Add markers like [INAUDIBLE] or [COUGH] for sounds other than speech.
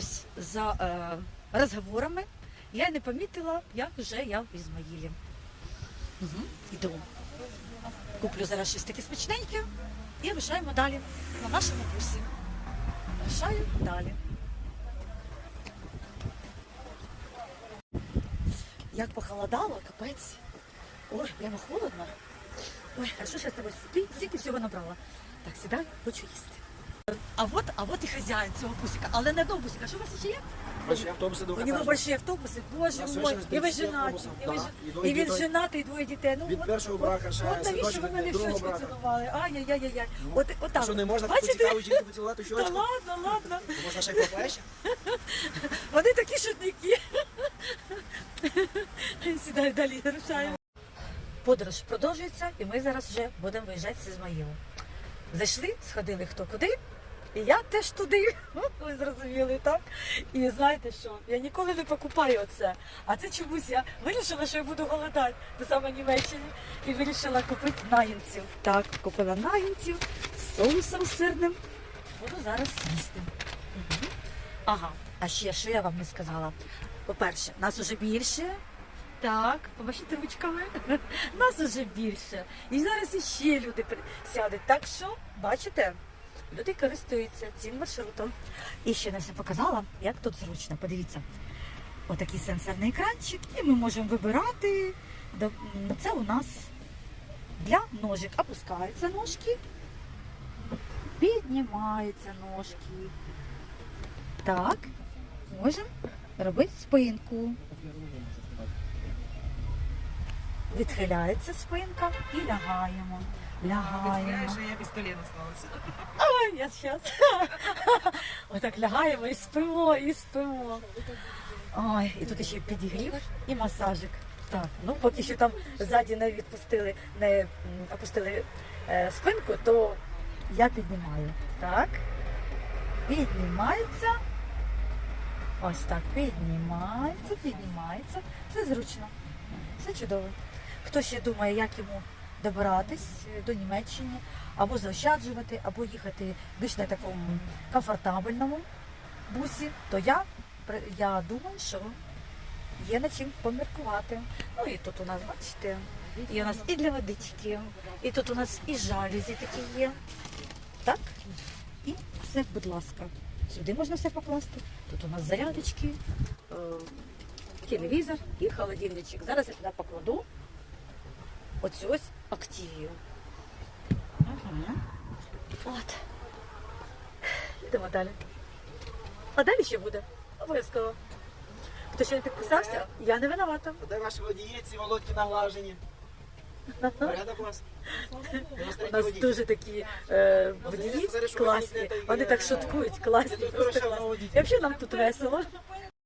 ось за е, розговорами я не помітила, як вже я в Ізмаїлі. Угу. Іду. Куплю зараз щось таке смачненьке і рушаємо далі на нашому бусі. Рушаю далі. Як похолодало, капець. Ой, прямо холодно. Ой, хорошо, що я з тобою стільки всього набрала. Так, сідай, хочу їсти. А от, а от і хазяїн цього бусика. Але не одного бусика. Що у вас ще є? Большие автобусы до У него большие автобуси, боже нас мой, вишені і ви 30 женаті, і ви, да, ж- і двоє і він дітей. женатий, і двоє дітей. Ну, Від от- першого брака ще От навіщо синочок ви від мене в другого щочку брака. цілували? Ай-яй-яй-яй. От, от так. Що не можна Бачите? поцікаву жінку поцілувати в Та щочку? ладно, ладно. Можна ще й по плечі? [LAUGHS] Вони такі шутники. [LAUGHS] Сідай далі, рушаємо. Подорож продовжується, і ми зараз вже будемо виїжджати з Ізмаїлу. Зайшли, сходили хто куди, і я теж туди. Ви зрозуміли, так? І знаєте що? Я ніколи не покупаю це. А це чомусь я вирішила, що я буду голодати до саме Німеччині. І вирішила купити нагінців. Так, купила нагінців з соусом сирним. Буду зараз їсти. Ага, а ще що я вам не сказала? По-перше, нас уже більше. Так, помашіть ручками. [LAUGHS] Нас уже більше. І зараз іще люди сядуть. Так що, бачите, люди користуються цим маршрутом. І ще не все показала, як тут зручно. Подивіться. Отакий сенсорний екранчик, і ми можемо вибирати. Це у нас для ножик. Опускаються ножки, піднімаються ножки. Так, можемо робити спинку. Відхиляється спинка і лягаємо. Лягаємо. я без колен осталась. Ой, я зараз. [LAUGHS] Отак лягаємо і спимо, і спимо. Ой, і тут ще підігрів і масажик. Так, ну поки що там ззаді не відпустили, не опустили е, спинку, то я піднімаю. Так. Піднімається. Ось так, піднімається, піднімається. Все зручно. Все чудово. Хто ще думає, як йому добиратись е, до Німеччини, або заощаджувати, або їхати більш на такому комфортабельному бусі, то я, я думаю, що є над чим поміркувати. Ну і тут у нас, бачите, і у нас і для водички, і тут у нас і жалюзі такі є. Так? І все, будь ласка. Сюди можна все покласти. Тут у нас зарядочки, е, телевізор і холодильничок. Зараз я туди покладу оцю ось активію. Угу. От. Йдемо далі. А далі ще буде. Обов'язково. Хто ще не підписався, я не винувата. Де ваші водії, ці володьки наглажені? Порядок у вас? У нас дуже такі е, водії класні. Вони так шуткують, класні, просто класні. І взагалі нам тут весело.